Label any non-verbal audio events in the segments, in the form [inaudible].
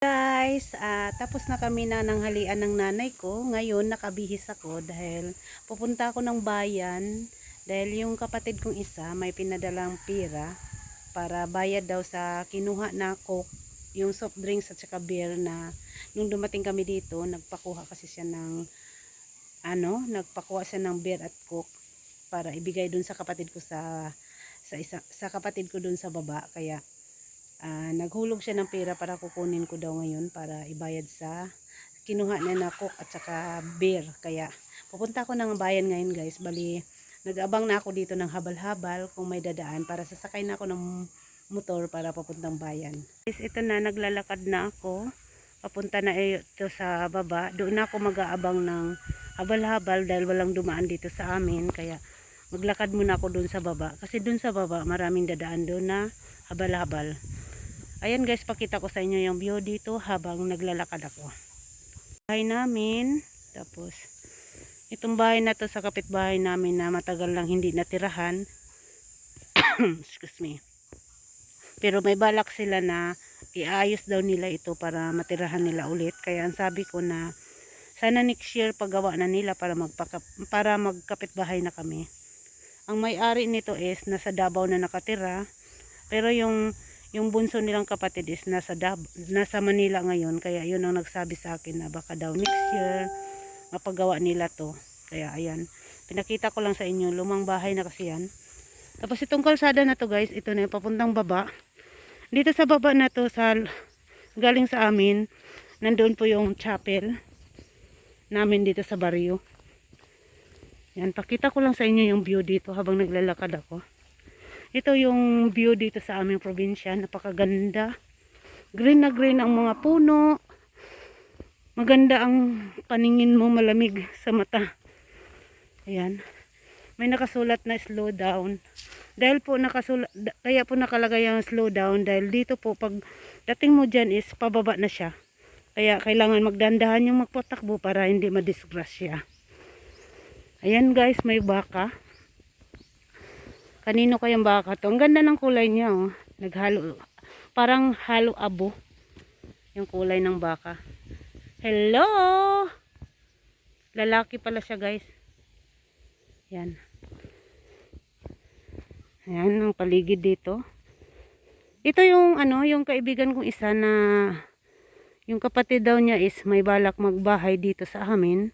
Guys, ah, tapos na kami na ng halian ng nanay ko. Ngayon, nakabihis ako dahil pupunta ako ng bayan. Dahil yung kapatid kong isa may pinadalang pira para bayad daw sa kinuha na coke, yung soft drinks at saka beer na nung dumating kami dito, nagpakuha kasi siya ng ano, nagpakuha siya ng beer at coke para ibigay dun sa kapatid ko sa sa isa, sa kapatid ko dun sa baba. Kaya Ah, naghulog siya ng pera para kukunin ko daw ngayon para ibayad sa kinuha niya na coke at saka beer. Kaya pupunta ako ng bayan ngayon guys. Bali, nag-abang na ako dito ng habal-habal kung may dadaan para sasakay na ako ng motor para papuntang bayan. Guys, ito na, naglalakad na ako. Papunta na ito sa baba. Doon na ako mag-aabang ng habal-habal dahil walang dumaan dito sa amin. Kaya maglakad muna ako doon sa baba. Kasi doon sa baba, maraming dadaan doon na habal-habal. Ayan guys, pakita ko sa inyo yung view dito habang naglalakad ako. Bahay namin, tapos itong bahay na to sa kapitbahay namin na matagal lang hindi natirahan. [coughs] Excuse me. Pero may balak sila na iayos daw nila ito para matirahan nila ulit. Kaya ang sabi ko na sana next year paggawa na nila para magpaka, para magkapitbahay na kami. Ang may-ari nito is nasa Davao na nakatira. Pero yung yung bunso nilang kapatid is nasa, Dab nasa Manila ngayon. Kaya yun ang nagsabi sa akin na baka daw next year mapagawa nila to. Kaya ayan. Pinakita ko lang sa inyo. Lumang bahay na kasi yan. Tapos itong kalsada na to guys. Ito na yung papuntang baba. Dito sa baba na to sa galing sa amin. Nandoon po yung chapel namin dito sa baryo. Yan. Pakita ko lang sa inyo yung view dito habang naglalakad ako. Ito yung view dito sa aming probinsya. Napakaganda. Green na green ang mga puno. Maganda ang paningin mo malamig sa mata. Ayan. May nakasulat na slow down. Dahil po nakasulat, kaya po nakalagay ang slow down dahil dito po pag dating mo dyan is pababa na siya. Kaya kailangan magdandahan yung magpatakbo para hindi madisgrasya. Ayan guys, may baka. Kanino kayang baka to? Ang ganda ng kulay niya, oh. Naghalo. Parang halo abo. Yung kulay ng baka. Hello! Lalaki pala siya, guys. Yan. Ayan, ang paligid dito. Ito yung, ano, yung kaibigan kong isa na yung kapatid daw niya is may balak magbahay dito sa amin.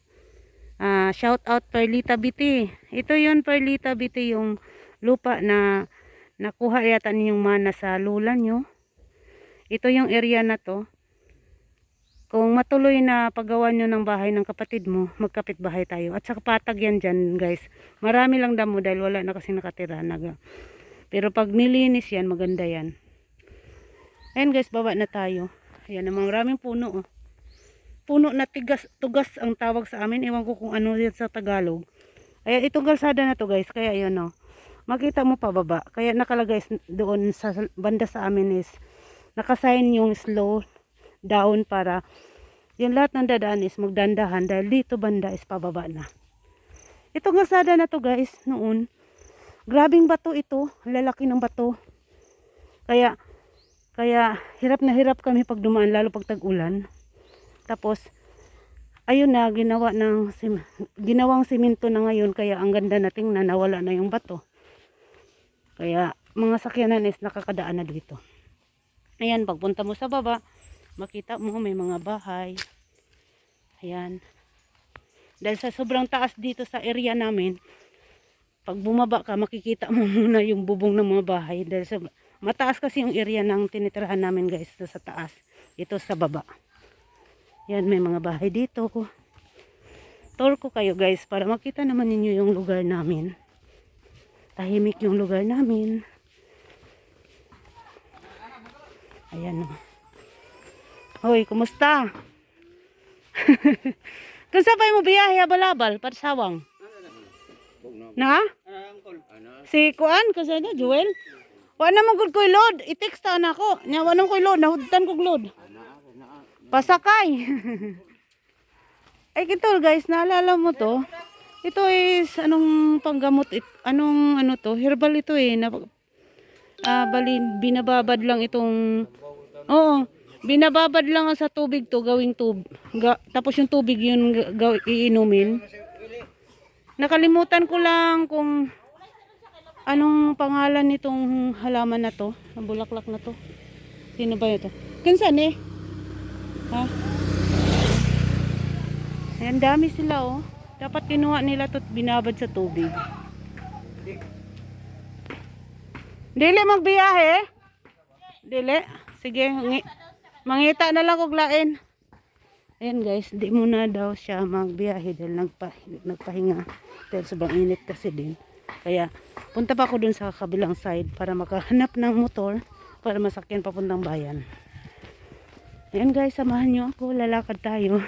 Ah, shout out Perlita Biti. Ito yun Perlita Biti yung lupa na nakuha yata ninyong mana sa lula nyo. Ito yung area na to. Kung matuloy na paggawa nyo ng bahay ng kapatid mo, magkapit bahay tayo. At saka patag yan dyan guys. Marami lang damo dahil wala na kasi nakatira. Naga. Pero pag nilinis yan, maganda yan. Ayan guys, baba na tayo. Ayan namang maraming puno oh. Puno na tigas, tugas ang tawag sa amin. Ewan ko kung ano yan sa Tagalog. Ayan, itong kalsada na to guys. Kaya yun oh makita mo pa baba. Kaya nakalagay doon sa banda sa amin is nakasign yung slow down para yung lahat ng dadaan is magdandahan dahil dito banda is pababa na. Itong kalsada na to guys noon. Grabing bato ito. Lalaki ng bato. Kaya kaya hirap na hirap kami pag dumaan lalo pag tag-ulan. Tapos ayun na ginawa ng ginawang simento na ngayon kaya ang ganda na tingnan nawala na yung bato. Kaya mga sakyanan is nakakadaan na dito. Ayan, pagpunta mo sa baba, makita mo may mga bahay. Ayan. Dahil sa sobrang taas dito sa area namin, pag bumaba ka, makikita mo [laughs] muna yung bubong ng mga bahay. Dahil sa, mataas kasi yung area ng tinitirahan namin guys, dito sa taas. Ito sa baba. Yan, may mga bahay dito. Tour ko kayo guys, para makita naman ninyo yung lugar namin tahimik yung lugar namin. Ayan o. Hoy, kumusta? [laughs] Kung sa mo biyahe abalabal, parsawang. Na? Si Kuan, kasi na, Joel? Wa na magud ko'y load. I-text ta na ako. Nya wa nang ko'y load, nahudan kog load. Pasakay. [laughs] Ay kito guys, naalala mo to? Ito is anong panggamot it, anong ano to? Herbal ito eh. Na, ah, bali binababad lang itong Oo. Binababad lang sa tubig to, gawing tub. Ga, tapos yung tubig yun ga, gaw- iinumin. Nakalimutan ko lang kung anong pangalan nitong halaman na to, ang bulaklak na to. Sino ba ito? Kinsan eh? Ha? Ayan, dami sila oh. Dapat kinuha nila to binabad sa tubig. Dili magbiyahe? Dili? Sige, ngi- mangita na lang kog lain. Ayan guys, di muna daw siya magbiyahe dahil nagpa, nagpahinga. Dahil sobrang init kasi din. Kaya punta pa ako dun sa kabilang side para makahanap ng motor para masakyan papuntang bayan. Ayan guys, samahan nyo ako. Lalakad tayo.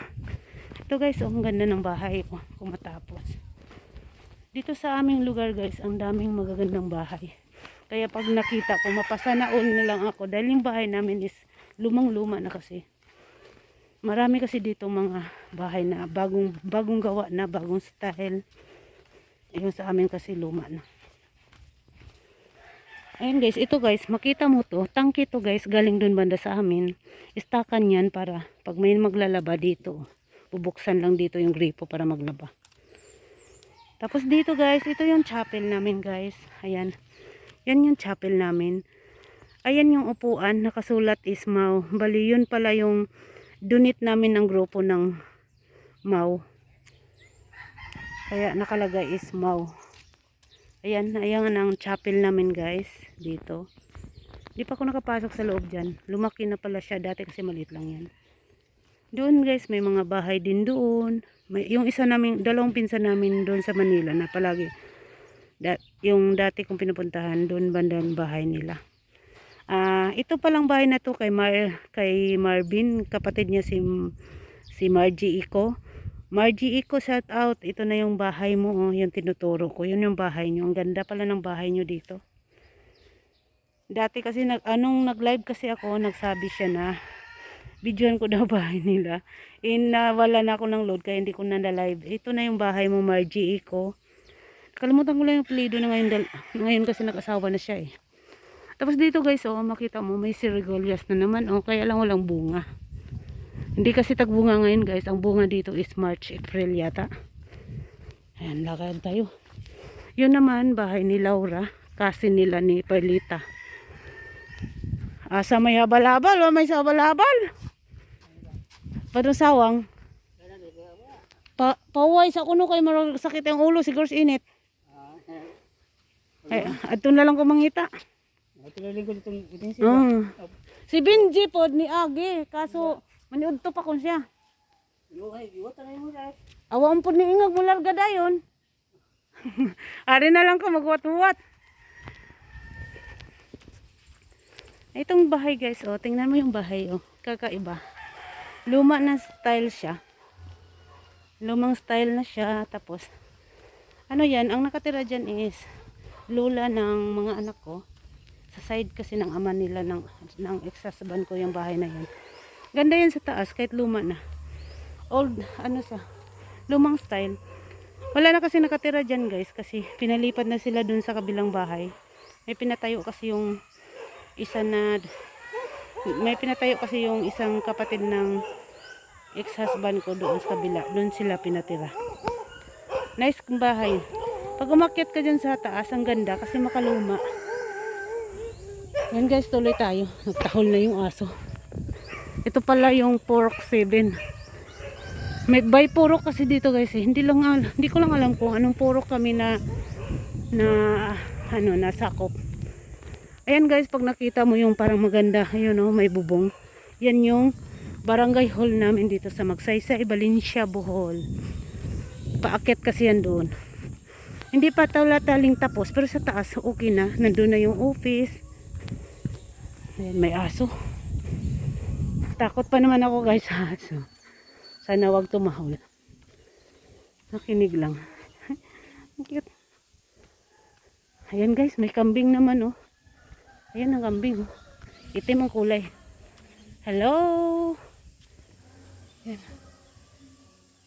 Ito guys, oh, ang ganda ng bahay ko kung matapos. Dito sa aming lugar guys, ang daming magagandang bahay. Kaya pag nakita ko, mapasa na lang ako. Dahil yung bahay namin is lumang-luma na kasi. Marami kasi dito mga bahay na bagong, bagong gawa na, bagong style. Yung sa amin kasi luma na. Ayun guys, ito guys, makita mo to, tangke to guys, galing dun banda sa amin. Istakan yan para pag may maglalaba dito, bubuksan lang dito yung gripo para maglaba. Tapos dito guys, ito yung chapel namin guys. Ayan. Yan yung chapel namin. Ayan yung upuan, nakasulat is Mau. Bali, yun pala yung donate namin ng grupo ng Mau. Kaya nakalagay is Mau. Ayan, ayan ang chapel namin guys, dito. Di pa ako nakapasok sa loob dyan. Lumaki na pala siya, dati kasi maliit lang yan. Doon guys, may mga bahay din doon. May, yung isa namin, dalawang pinsan namin doon sa Manila na palagi, da, yung dati kong pinupuntahan, doon bandang bahay nila. Ah, ito palang bahay na to kay Mar kay Marvin, kapatid niya si si Margie Iko. Margie Iko, shout out. Ito na yung bahay mo, oh, yung tinuturo ko. Yun yung bahay niyo. Ang ganda pala ng bahay niyo dito. Dati kasi nag anong nag-live kasi ako, nagsabi siya na videoan ko daw [laughs] bahay nila. In nawala na ako ng load kaya hindi ko na live. Ito na yung bahay mo, Margie Iko. Kalimutan ko lang yung plido na ngayon, ngayon kasi nag-asawa na siya eh. Tapos dito guys, oh, makita mo may sirigolias na naman, oh, kaya lang walang bunga. Hindi kasi tagbunga ngayon guys, ang bunga dito is March, April yata. Ayan, lakad tayo. Yun naman, bahay ni Laura, kasi nila ni Perlita. Asa may habal-habal, o may sabal-habal. Padong sawang. Pa paway sa kuno kay marag sakit ang ulo siguro init. Ay, ato na lang ko mangita. Mm. Si Benji pod ni Agi, kaso maniud to pa kun siya. Mo. Awaan pod ni ingag mularga dayon. [laughs] Ari na lang ko magwat-wat. Itong bahay guys, oh, tingnan mo yung bahay, oh. Kakaiba. Luma na style siya. Lumang style na siya. Tapos, ano yan, ang nakatira dyan is lula ng mga anak ko. Sa side kasi ng ama nila ng, ng ex-husband ko yung bahay na yan. Ganda yan sa taas, kahit luma na. Old, ano sa, lumang style. Wala na kasi nakatira dyan guys kasi pinalipat na sila dun sa kabilang bahay. May pinatayo kasi yung isa na may pinatayo kasi yung isang kapatid ng ex-husband ko doon sa kabila. Doon sila pinatira. Nice kong bahay. Pag umakyat ka dyan sa taas, ang ganda kasi makaluma. Yan guys, tuloy tayo. Nagtahol na yung aso. Ito pala yung pork 7. May by purok kasi dito guys eh. Hindi lang hindi ko lang alam kung anong purok kami na na ano nasakop. Ayan guys, pag nakita mo yung parang maganda, ayun oh, may bubong. Yan yung barangay hall namin dito sa Magsaysay, Valencia, Bohol. Paakyat kasi yan doon. Hindi pa tawla-taling tapos, pero sa taas okay na. Nandun na yung office. Ayan, may aso. Takot pa naman ako guys sa aso. Sana wag tumahol. Nakinig lang. Ang cute. Ayan guys, may kambing naman oh. Ayan ang kambing oh. Itim ang kulay. Hello.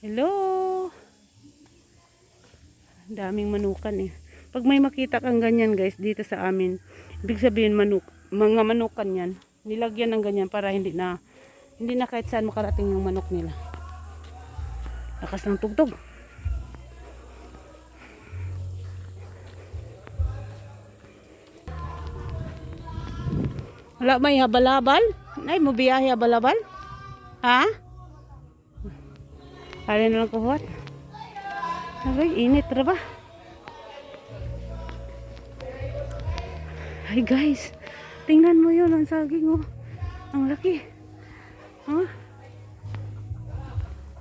Hello. Daming manukan eh. Pag may makita kang ganyan guys dito sa amin, ibig sabihin manuk, mga manukan yan. Nilagyan ng ganyan para hindi na Hindi na kahit saan makarating yung manok nila. Lakas ng tugtog. Wala may habal-habal? Ay, mo biyahe habal-habal? Ha? Kaya na lang kuhuat. Ay, init ra ba? Ay guys, tingnan mo yun ang saging oh. Ang laki. Ha?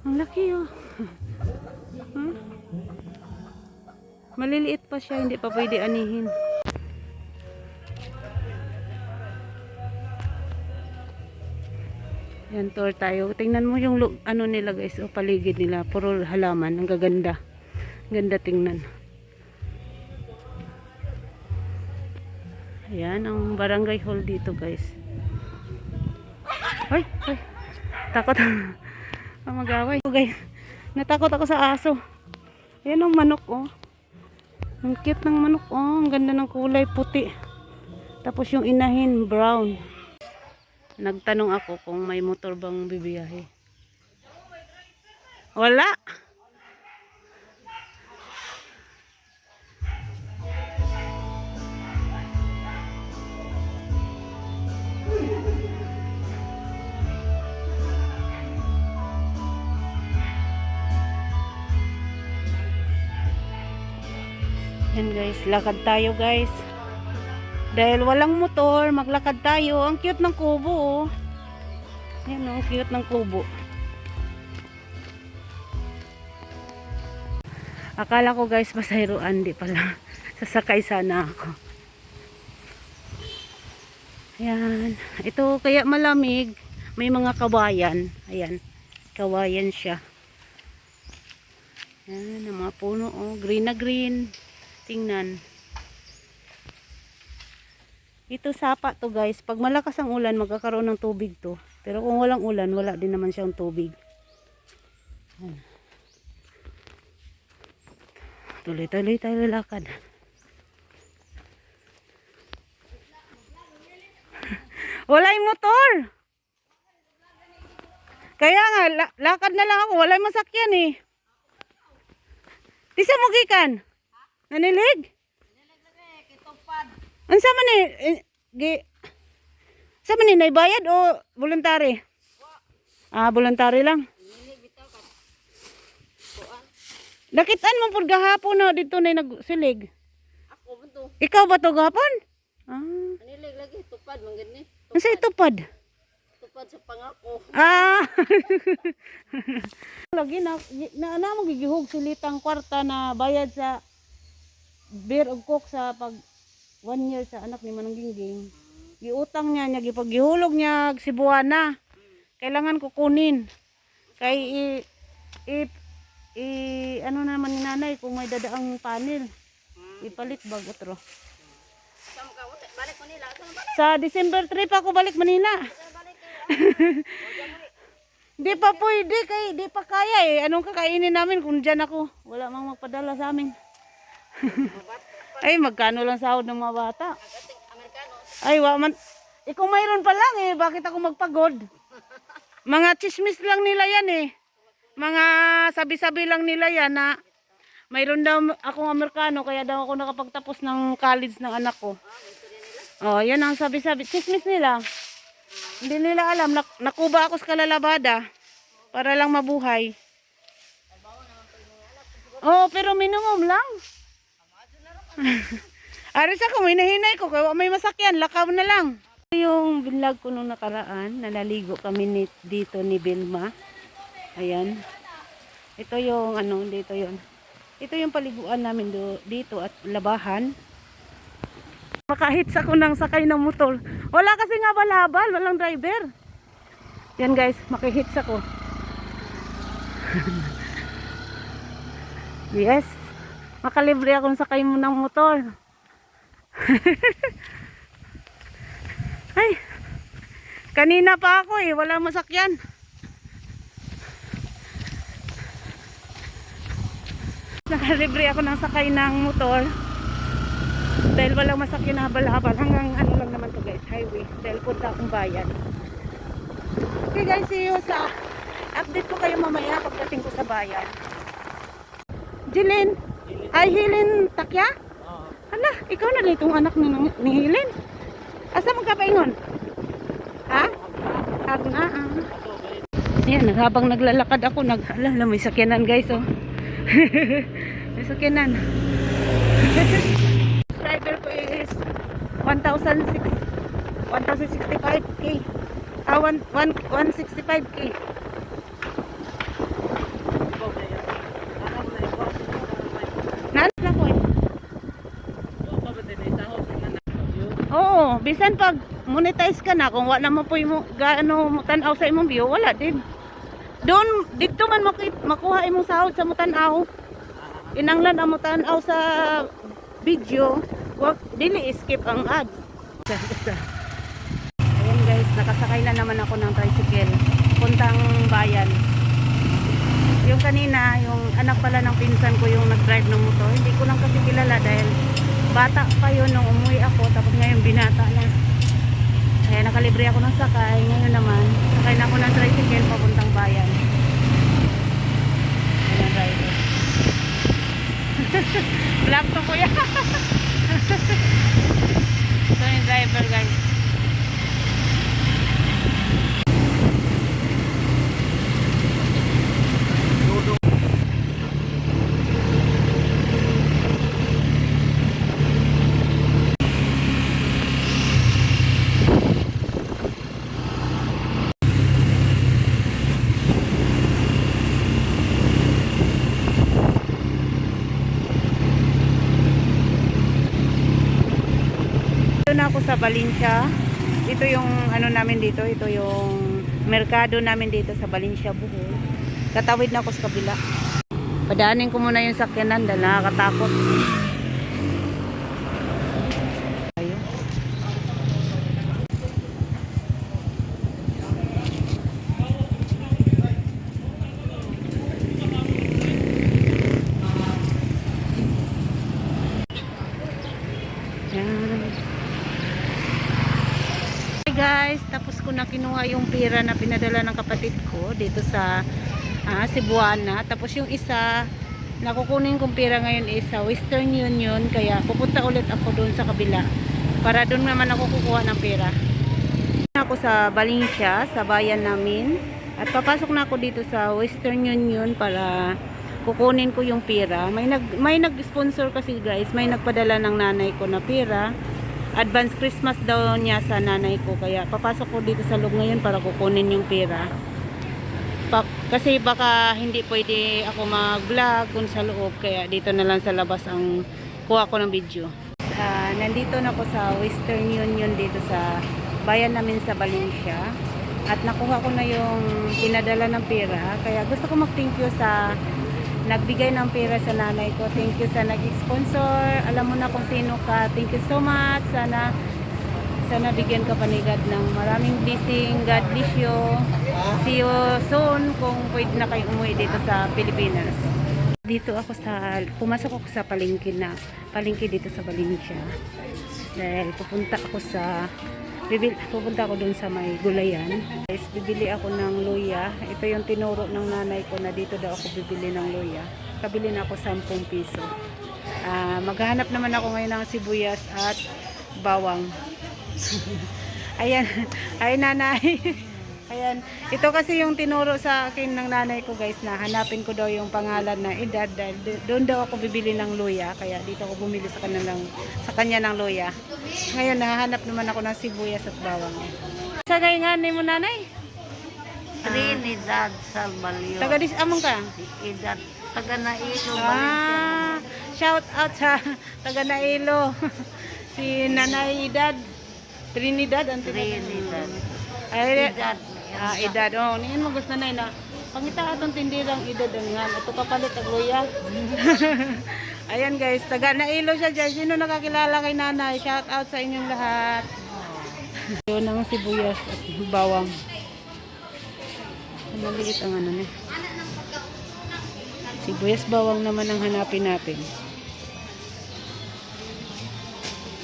Ang laki oh. Ha? Maliliit pa siya, hindi pa pwede anihin. Yan, tour tayo. Tingnan mo yung ano nila guys, o paligid nila. Puro halaman. Ang gaganda. Ganda tingnan. Ayan, ang barangay hall dito guys. Ay, ay. Takot. [laughs] Ang mag-away. Oh, guys, natakot ako sa aso. Ayan ang manok oh. Ang cute ng manok oh. Ang ganda ng kulay puti. Tapos yung inahin brown. Nagtanong ako kung may motor bang bibiyahe. Wala. Yan guys, lakad tayo guys. Dahil walang motor, maglakad tayo. Ang cute ng kubo oh. Yan oh, ang cute ng kubo. Akala ko guys, pasayroan, di pala. [laughs] Sasakay sana ako. Ayan. Ito, kaya malamig. May mga kawayan. Ayan. Kawayan siya. Ayan, ang mga puno. Oh, green na green. Tingnan. Ito sapa to guys. Pag malakas ang ulan, magkakaroon ng tubig to. Pero kung walang ulan, wala din naman siyang tubig. Tuloy-tuloy tayo lakad. [laughs] Walay motor. Kaya nga, la- lakad na lang ako. Walay masakyan eh. Di sa mugikan? Nanilig? Ang sama ni, eh, gi, sama ni, naibayad o voluntary? Ah, voluntary lang. Nakitaan mo po gahapon na dito na nagsilig. Ako man to. Ikaw ba to gahapon? Ah, Anilig lagi tupad man gid ni. ano sa itupad? Tupad sa pangako. Ah. [laughs] Lagi na na na mo gigihog silitang kwarta na bayad sa beer ug coke sa pag one year sa anak ni Manong Gingging. Giutang niya niya gipaghihulog niya si Buwana. Kailangan ko kunin. Kay i, i, i ano na naman ni nanay kung may dadaang panel. Ipalit bag balik? Sa December 3 pa ako balik Manila. [laughs] Di pa pwede kay di pa kaya eh. Anong kakainin namin kung diyan ako? Wala mang magpadala sa amin. [laughs] Ay, magkano lang sahod ng mga bata? Ay, wa man. Eh, kung mayroon pa lang eh, bakit ako magpagod? Mga chismis lang nila yan eh. Mga sabi-sabi lang nila yan na mayroon daw akong Amerikano kaya daw ako nakapagtapos ng college ng anak ko. Oh, yan ang sabi-sabi. Chismis nila. Hindi nila alam. Nak nakuba ako sa kalalabada para lang mabuhay. Oh, pero minimum lang. Aris ako, hinahinay ko. Kaya may masakyan, lakaw na lang. Yung vlog ko nung nakaraan, nalaligo kami ni, dito ni Vilma. Ayan. Ito yung ano, dito yon. Ito yung paliguan namin do, dito at labahan. Makahits ako ng sakay ng motor. Wala kasi nga balabal, walang driver. Yan guys, makihits ako. [laughs] yes. Makalibre akong sakay mo ng motor. Ay. Kanina pa ako eh, wala masakyan. Nakalibre ako ng sakay ng motor. Dahil walang masakyan habal-habal. Hanggang ano lang naman to guys, highway. Dahil punta akong bayan. Okay guys, see you sa update ko kayo mamaya pagdating ko sa bayan. Jilin, ay Hilin Takya? Oo. Hala, ikaw na dito ang anak ni, ni Hilin. Asa mo ka paingon? Ha? Hag na ah. Yan, habang naglalakad ako, nag, ala, ala, may sakyanan guys, oh. [laughs] may sakyanan. [laughs] Subscriber ko is 1,006 1,065k. Ah, 1, 1, 165k. Naan lang ko eh. Oo, bisan pag monetize ka na, kung wala mo po yung gaano mo tanaw sa imong view, wala din. Doon, dito man makuha imong sahod sa mutanaw. Inanglan ang mutanaw sa video, wag dili skip ang ads. Ayan guys, nakasakay na naman ako ng tricycle. Puntang bayan. Yung kanina, yung anak pala ng pinsan ko yung nag-drive ng motor. Hindi ko lang kasi kilala dahil bata pa yun nung umuwi ako. Tapos ngayon binata na. Kaya nakalibre ako ng sakay. Ngayon naman, sakay na ako ng tricycle papuntang bayan. Ayan driver. Vlog to kuya. Ito yung driver guys. Dito na ako sa Valencia. Ito yung ano namin dito, ito yung merkado namin dito sa Valencia, Bohol. Katawid na ako sa kabila. Padaanin ko muna yung sakyanan dahil nakakatakot. Ayun. Hey guys, tapos ko na kinuha yung pera na pinadala ng kapatid ko dito sa ah, Cebuana. Tapos yung isa, nakukunin kong pera ngayon is sa Western Union. Kaya pupunta ulit ako doon sa kabila. Para doon naman ako kukuha ng pera. Ako sa Valencia, sa bayan namin. At papasok na ako dito sa Western Union para kukunin ko yung pera. May nag may nag-sponsor kasi guys, may nagpadala ng nanay ko na pera. Advance Christmas daw niya sa nanay ko kaya papasok ko dito sa loob ngayon para kukunin yung pera. Pa- kasi baka hindi pwede ako mag-vlog kung sa loob kaya dito na lang sa labas ang kuha ko ng video. Ah, nandito na ako sa Western Union dito sa bayan namin sa Valencia at nakuha ko na yung pinadala ng pera kaya gusto ko mag-thank you sa nagbigay ng pera sa nanay ko. Thank you sa nag-sponsor. Alam mo na kung sino ka. Thank you so much. Sana sana bigyan ka pa ni God ng maraming blessing. God bless you. See you soon kung pwede na kayo umuwi dito sa Pilipinas. Dito ako sa, pumasok ako sa palengke na, palengke dito sa Valencia. Dahil pupunta ako sa, bibil, pupunta ako dun sa may gulayan. Guys, bibili ako ng luya. Ito yung tinuro ng nanay ko na dito daw ako bibili ng luya. Kabili na ako 10 piso. Ah, maghahanap naman ako ngayon ng sibuyas at bawang. [laughs] Ayan, ay nanay. [laughs] Ayan, ito kasi yung tinuro sa akin ng nanay ko guys na hanapin ko daw yung pangalan na edad dahil do- doon daw ako bibili ng luya kaya dito ako bumili sa kanya ng, sa kanya ng luya. Ngayon nahahanap naman ako ng sibuyas at bawang. Sa gay nga ni mo nanay? Trinidad Salvalio. Taga dis among ka? Edad. Taga na ilo. Ah, shout out sa [laughs] taga Nailo. [laughs] si Nanay Edad. Trinidad ang. Trinidad. Ay, Edad. Ah, edad. Oh, niyan mo gusto na na. Pangita atong tindirang edad ang nga. Ito kapalit ang luya. [laughs] Ayan guys, taga Nailo siya dyan. Sino nakakilala kay nanay? Shout out sa inyong lahat. Yun ang sibuyas at bawang. Maliit ang ano niya. Sibuyas bawang naman ang hanapin natin.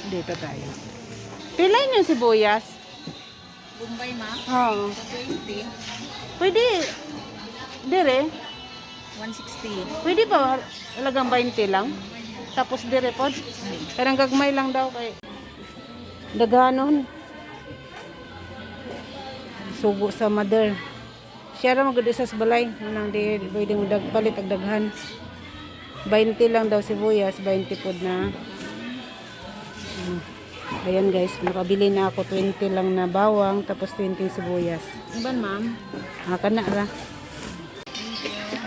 Dito tayo. Pilay yung sibuyas. Bombay ma. Oo. 20. Pwede. Dire. 160. Pwede ba alagang 20 lang? Tapos dire pod. Parang gagmay lang daw kay daganon. Sugo sa mother. Siya ra magud sa balay nang di pwede mo dagpalit ag daghan. 20 lang daw sibuyas, 20 pod na. Hmm. Ayan guys, nakabili na ako 20 lang na bawang tapos 20 sibuyas. Iban ma'am. Ah, kana ra.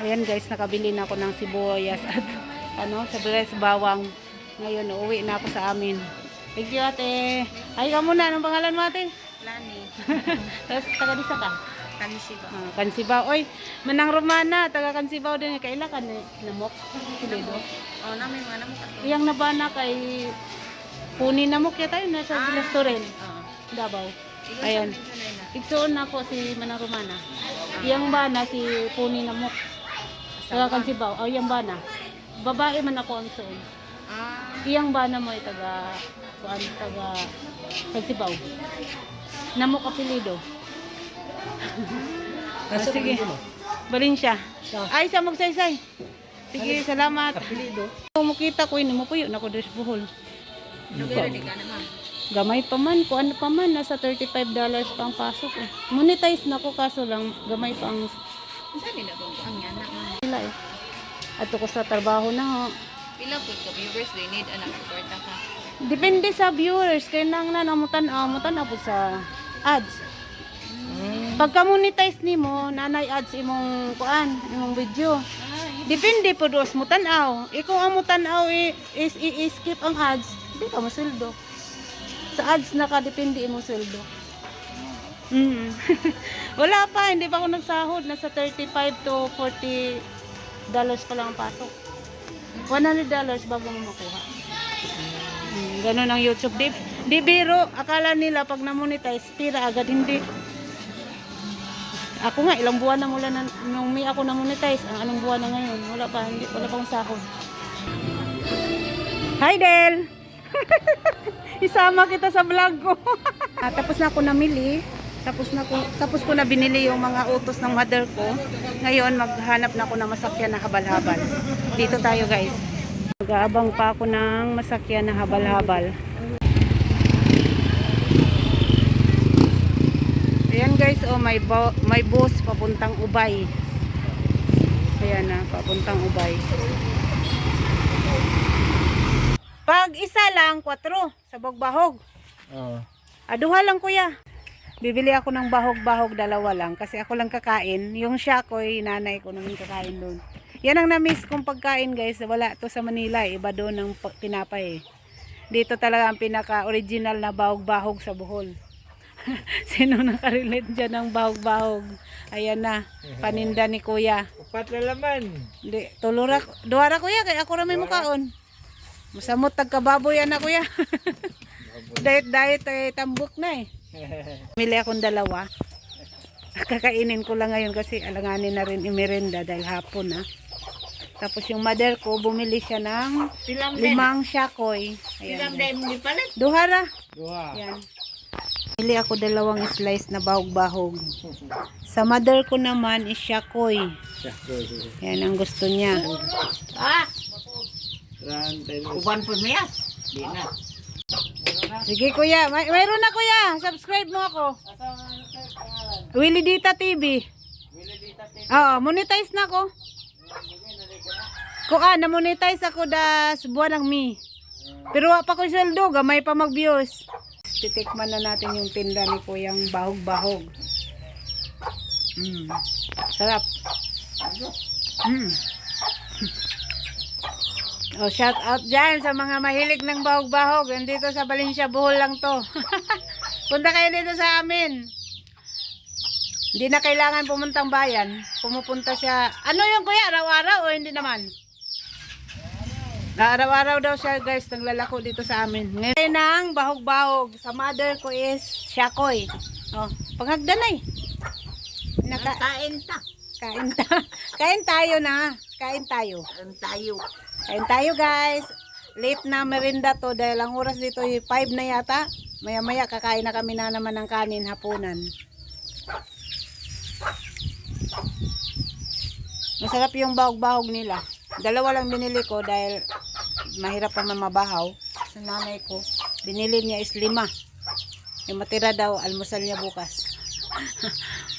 Ayan guys, nakabili na ako ng sibuyas at [laughs] ano, sa sa bawang. Ngayon, uuwi na ako sa amin. Thank you ate. Ay ka muna, anong pangalan mo ate? Lani. [laughs] Tapos taga disa ka? Kanisiba. Ah, Kansibaw. Oy, manang Romana, taga Kansibaw din. Kaila ka ni namok. Pulido. Oh, namin mga kato. Iyang nabana kay Puni namok ya tayo na sa Gilas Torel. Oo. Davao. Ayan. minsan na ah. Na ako si Manang Romana. Iyang bana si Puni namok. Taga Kansibaw. Oh, iyang bana. Babae man ako ang suon. Ah. Iyang bana mo ay taga kuan taga Kansibaw. Namok apelido. Ah, [laughs] sige. Valencia. Ay, sa magsaysay. Sige, salamat. Apelido. Kung makita ko ini mo puyo na ko des buhol. Gamay pa man, kung ano pa man, nasa $35 pa ang pasok eh. Monetize na ko kaso lang, gamay pa ang Sabi na kung ang ma'am. sila eh. Ato ko sa trabaho na ho. Pila po ka viewers they need anak reporta ka. Depende sa viewers, kaya nang na namutan, amutan na po sa ads. Pagka monetize nimo, nanay ads imong kuan, imong video. Depende po dos mo tanaw. Ikaw ang mo tanaw is i-skip ang ads, di ka masweldo. Sa ads nakadepende imong sweldo. Mm. [laughs] Wala pa, hindi pa ako nagsahod. Nasa 35 to 40 dollars pa lang ang pasok. 100 dollars bago mo makuha. Mm, ganun ang YouTube. Di, di biro, akala nila pag na-monetize, pira agad, hindi. Ako nga, ilang buwan na mula na, nung may ako na-monetize, ang anong buwan na ngayon, wala pa, hindi, wala pang sahod. Hi, Del! [laughs] Isama kita sa vlog ko. [laughs] ah, tapos na ako namili. Tapos na ko, tapos ko na binili yung mga utos ng mother ko. Ngayon, maghanap na ako ng masakyan na habal-habal. Dito tayo, guys. Mag-aabang pa ako ng masakyan na habal-habal. Ayan guys, oh may bo- may bus papuntang Ubay. Ayan na, papuntang Ubay. Pag isa lang, 4 sa bagbahog. Oo. Aduha lang kuya. Bibili ako ng bahog-bahog, dalawa lang. Kasi ako lang kakain. Yung siya ko, nanay ko naman kakain doon. Yan ang na-miss kong pagkain guys. Wala to sa Manila. Iba doon ang pa- tinapay eh. Dito talaga ang pinaka-original na bahog-bahog sa Bohol. [laughs] Sino nakarelate dyan ng bahog-bahog? Ayan na, paninda ni kuya. Upat na laman. Di, tulura, duwara kuya, kaya ako rami mukaon. Musamot tagkababoy na kuya. [laughs] diet diet eh, tambok na eh. [laughs] Mili akong dalawa. Kakainin ko lang ngayon kasi alanganin na rin imerenda dahil hapon na. Tapos yung mother ko, bumili siya ng limang shakoy. Ayan. palit. Duhara. Duha. Yan. Pili ako dalawang slice na bahog-bahog. Sa mother ko naman is shakoy. Yan ang gusto niya. Ah. Uban po niya. Di na. Sige kuya, May, mayroon na kuya. Subscribe mo ako. Willie Dita TV. Oo, monetize na ako. Kuha, na-monetize ako das buwan ng mi. Pero wa pa ko sweldo, gamay pa mag-views. Titikman na natin yung tinda ni Kuyang bahog-bahog. Mm. Sarap. Mm. Oh, shout out dyan sa mga mahilig ng bahog-bahog. Dito sa Valencia, Bohol lang to. [laughs] Punta kayo dito sa amin. Hindi na kailangan pumuntang bayan. Pumupunta siya. Ano yung kuya? Araw-araw o hindi naman? Araw-araw daw siya guys naglalako dito sa amin. Ngayon ng bahog-bahog. Sa mother ko is Shakoy. Oh, panghagdan ay. Naka Kain ta. kain ta. [laughs] Kain tayo na. Kain tayo. Kain tayo. Kain tayo guys. late na merinda to dahil ang oras dito 5 na yata. Maya maya kakain na kami na naman ng kanin hapunan. Masarap yung bahog-bahog nila. Dalawa lang binili ko dahil mahirap pa mabahaw. Sa nanay ko, binili niya is lima. Yung matira daw, almusal niya bukas. [laughs]